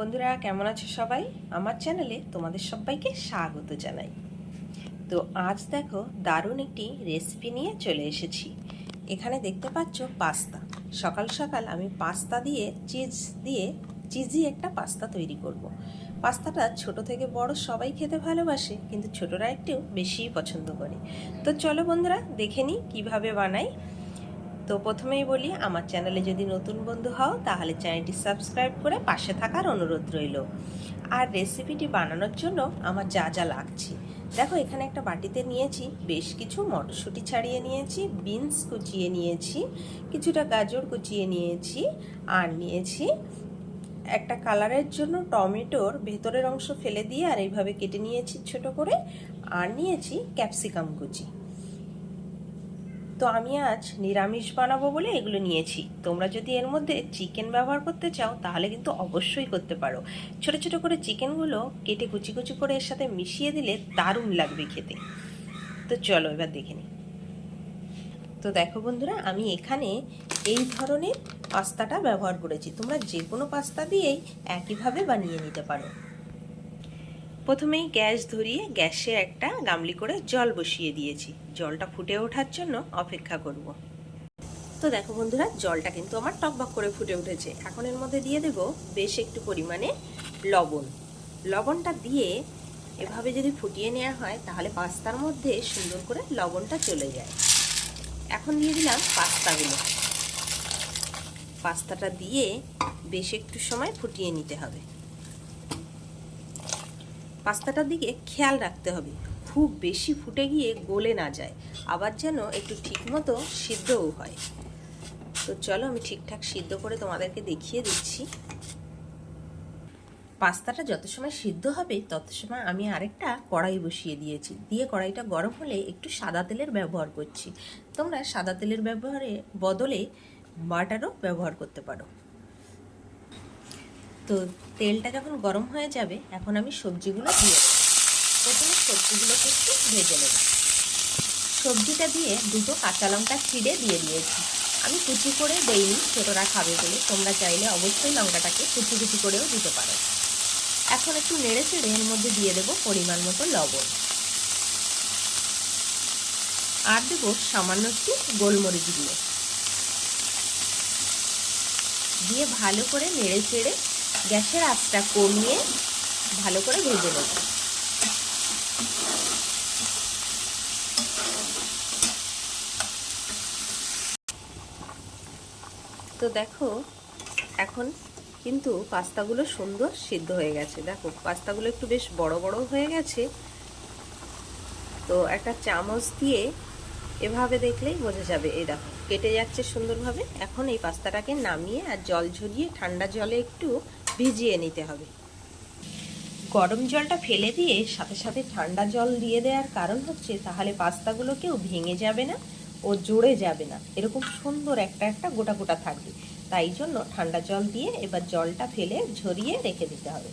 বন্ধুরা, কেমন আছো সবাই? আমার চ্যানেলে তোমাদের সবাইকে স্বাগত জানাই। তো আজ দেখো দারুণ একটি রেসিপি নিয়ে চলে এসেছি। এখানে দেখতে পাচ্ছ পাস্তা। সকাল সকাল আমি পাস্তা দিয়ে চিজ দিয়ে চিজি একটা পাস্তা তৈরি করব। পাস্তাটা ছোট থেকে বড় সবাই খেতে ভালোবাসে, কিন্তু ছোটরা একটু বেশিই পছন্দ করে। তো চলো বন্ধুরা, দেখে নিই কীভাবে বানাই। তো প্রথমেই বলি, আমার চ্যানেলে যদি নতুন বন্ধু হও, তাহলে চ্যানেলটি সাবস্ক্রাইব করে পাশে থাকার অনুরোধ রইল। আর রেসিপিটি বানানোর জন্য আমার যা যা লাগছে। দেখো, এখানে একটা বাটিতে নিয়েছি বেশ কিছু মটরশুঁটি ছাড়িয়ে নিয়েছি, বিনস কুচিয়ে নিয়েছি, কিছুটা গাজর কুচিয়ে নিয়েছি, আর নিয়েছি একটা কালারের জন্য টমেটোর ভেতরের অংশ ফেলে দিয়ে আর এইভাবে কেটে নিয়েছি ছোট করে, আর নিয়েছি ক্যাপসিকাম কুচি। তো আমি আজ নিরামিষ বানাবো বলে এগুলো নিয়েছি। তোমরা যদি এর মধ্যে চিকেন ব্যবহার করতে চাও, তাহলে কিন্তু অবশ্যই করতে পারো। ছোট ছোট করে চিকেনগুলো কেটে কুচি কুচি করে এর সাথে মিশিয়ে দিলে দারুণ লাগবে খেতে। তো চলো এবার দেখে নিই। তো দেখো বন্ধুরা, আমি এখানে এই ধরনের পাস্তাটা ব্যবহার করেছি। তোমরা যে কোনো পাস্তা দিয়েই একইভাবে বানিয়ে নিতে পারো। প্রথমেই গ্যাস ধরিয়ে গ্যাসে একটা গামলি করে জল বসিয়ে দিয়েছি। জলটা ফুটে ওঠার জন্য অপেক্ষা করব। তো দেখো বন্ধুরা, জলটা কিন্তু আমার টকবক করে ফুটে উঠেছে। এখন এর মধ্যে দিয়ে দেব বেশ একটু পরিমাণে লবণ। লবণটা দিয়ে এভাবে যদি ফুটিয়ে নেওয়া হয়, তাহলে পাস্তার মধ্যে সুন্দর করে লবণটা চলে যায়। এখন দিয়ে দিলাম পাস্তাগুলো। পাস্তাটা দিয়ে বেশ একটু সময় ফুটিয়ে নিতে হবে। পাস্তাটার দিকে খেয়াল রাখতে হবে। খুব বেশি ফুটে গিয়ে গলে না যায়। আবার যেন একটু ঠিকমতো সিদ্ধও হয়। তো চলো আমি ঠিকঠাক সিদ্ধ করে তোমাদেরকে দেখিয়ে দিচ্ছি। পাস্তাটা যত সময় সিদ্ধ হবে, তত সময় আমি আরেকটা কড়াই বসিয়ে দিয়েছি। দিয়ে কড়াইটা গরম হলে একটু সাদা তেলের ব্যবহার করছি। তোমরা সাদা তেলের ব্যবহারে বদলে বাটারও ব্যবহার করতে পারো। তো তেলটা যখন গরম হয়ে যাবে, এখন আমি সবজিগুলো দিয়ে প্রথমে সবজিগুলোকে একটু ভেজে নেব। সবজিটা দিয়ে দুটো কাঁচা লঙ্কা ছিঁড়ে দিয়ে দিয়েছি। আমি কুচি করে দেইনি ছোটরা খাবে বলে, তোমরা চাইলে অবশ্যই লঙ্কাটাকে কুচি কুচি করেও দিতে পারো। এখন একটু নেড়ে চেড়ে এর মধ্যে দিয়ে দেবো পরিমাণ মতো লবণ। আর দেবো সামান্য একটু গোলমরিচ দিয়ে দিয়ে ভালো করে নেড়ে চেড়ে গ্যাসের আঁচটা কমিয়ে ভালো করে ভেজে নেব। তো দেখো, এখন কিন্তু পাস্তাগুলো সুন্দর সিদ্ধ হয়ে গেছে। দেখো, পাস্তাগুলো একটু বেশ বড় বড় হয়ে গেছে। তো একটা চামচ দিয়ে এভাবে দেখলেই বোঝা যাবে। এই দেখো, কেটে যাচ্ছে সুন্দরভাবে। এখন এই পাস্তাটাকে নামিয়ে আর জল ঝরিয়ে ঠান্ডা জলে একটু ভিজিয়ে নিতে হবে। গরম জলটা ফেলে দিয়ে সাথে সাথে ঠান্ডা জল দিয়ে দেওয়ার কারণ হচ্ছে, তাহলে পাস্তাগুলো কেউ ভেঙে যাবে না ও জোরে যাবে না। এরকম সুন্দর একটা একটা গোটা গোটা থাকবে। তাই জন্য ঠান্ডা জল দিয়ে এবার জলটা ফেলে ঝরিয়ে রেখে দিতে হবে।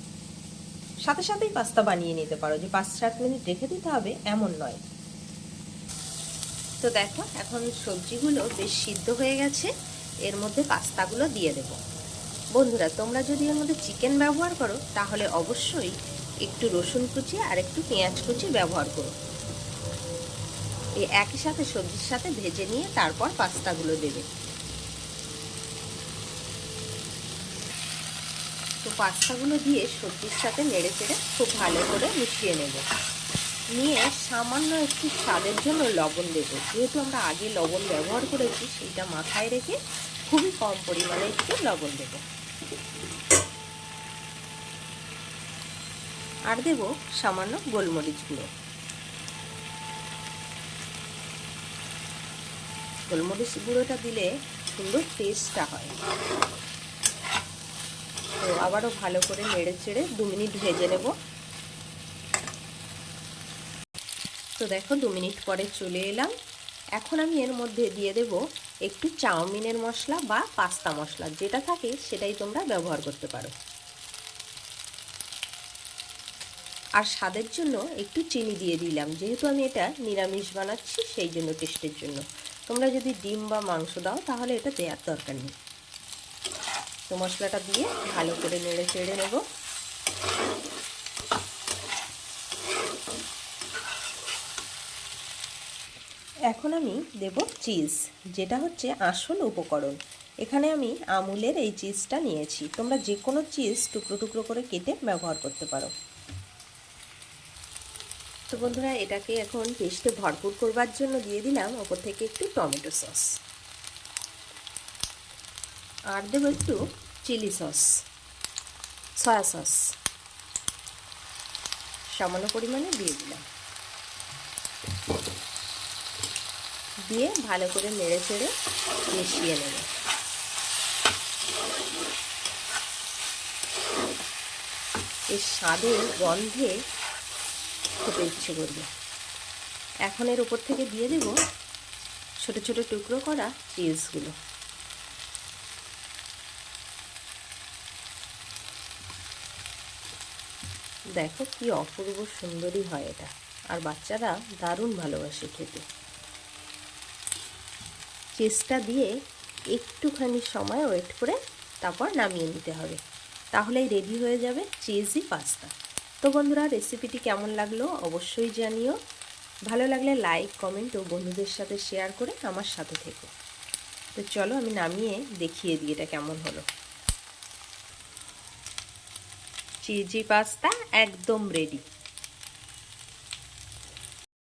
সাথে সাথেই পাস্তা বানিয়ে নিতে পারো। যে পাঁচ সাত মিনিট রেখে দিতে হবে, এমন নয়। তো দেখো, এখন সবজিগুলো বেশ সিদ্ধ হয়ে গেছে। এর মধ্যে পাস্তাগুলো দিয়ে দেব। বন্ধুরা, তোমরা যদি এর মধ্যে চিকেন ব্যবহার করো, তাহলে অবশ্যই একটু রসুন কুচি আর একটু পেঁয়াজ কুচি ব্যবহার করো। এই একই সাথে সবজির সাথে ভেজে নিয়ে তারপর পাস্তাগুলো দেবে। তো পাস্তাগুলো দিয়ে সবজির সাথে নেড়ে চেড়ে খুব ভালো করে মিশিয়ে নেব। নিয়ে সামান্য একটু স্বাদের জন্য লবণ দেবো। যেহেতু আমরা আগে লবণ ব্যবহার করেছি সেটা মাথায় রেখে খুবই কম পরিমাণে একটু লবণ দেব। আর দেব সামান্য গোলমরিচ গুঁড়ো। গোলমরিচ গুঁড়োটা দিলে সুন্দর টেস্টটা হয়। তো আবারও ভালো করে নেড়ে চেড়ে দু মিনিট ভেজে নেব। তো দেখো দু মিনিট পরে চলে এলাম। এখন আমি এর মধ্যে দিয়ে দেব একটু চাউমিনের মশলা বা পাস্তা মশলা, যেটা থাকে সেটাই তোমরা ব্যবহার করতে পারো। আর স্বাদের জন্য একটু চিনি দিয়ে দিলাম, যেহেতু আমি এটা নিরামিষ বানাচ্ছি, সেই জন্য টেস্টের জন্য। তোমরা যদি ডিম বা মাংস দাও, তাহলে এটা দেওয়ার দরকার নেই। তো মশলাটা দিয়ে ভালো করে নেড়ে চেড়ে নেব। এখন আমি দেব চিজ, যেটা হচ্ছে আসল উপকরণ। এখানে আমি আমুলের এই চিজটা নিয়েছি। তোমরা যে কোনো চিজ টুকরো টুকরো করে কেটে ব্যবহার করতে পারো। তো বন্ধুরা, এটাকে এখন পেস্টে ভরপুর করবার জন্য দিয়ে দিলাম ওপর থেকে একটু টমেটো সস। আর দেবো একটু চিলি সস, সয়া সস। সামান্য পরিমাণে দিয়ে দিলাম। দিয়ে ভালো করে নেড়ে চেড়ে মিশিয়ে নেব। এর স্বাদের গন্ধে খেতে ইচ্ছে করবে। এখন এর উপর থেকে দিয়ে দেব ছোট ছোট টুকরো করা চিজগুলো দেখো কি অপূর্ব সুন্দরী হয় এটা। আর বাচ্চারা দারুণ ভালোবাসে খেতে। চিজটা দিয়ে একটুখানি সময় ওয়েট করে তারপর নামিয়ে নিতে হবে। তাহলেই রেডি হয়ে যাবে চিজি পাস্তা তো বন্ধুরা রেসিপিটি কেমন লাগল অবশ্যই জানিও। ভালো লাগলে লাইক কমেন্ট ও বন্ধুদের সাথে শেয়ার করে আমার সাথে থেকো। তো চলো আমি নামিয়ে দেখিয়ে দিই এটা কেমন হলো। চিজি পাস্তা একদম রেডি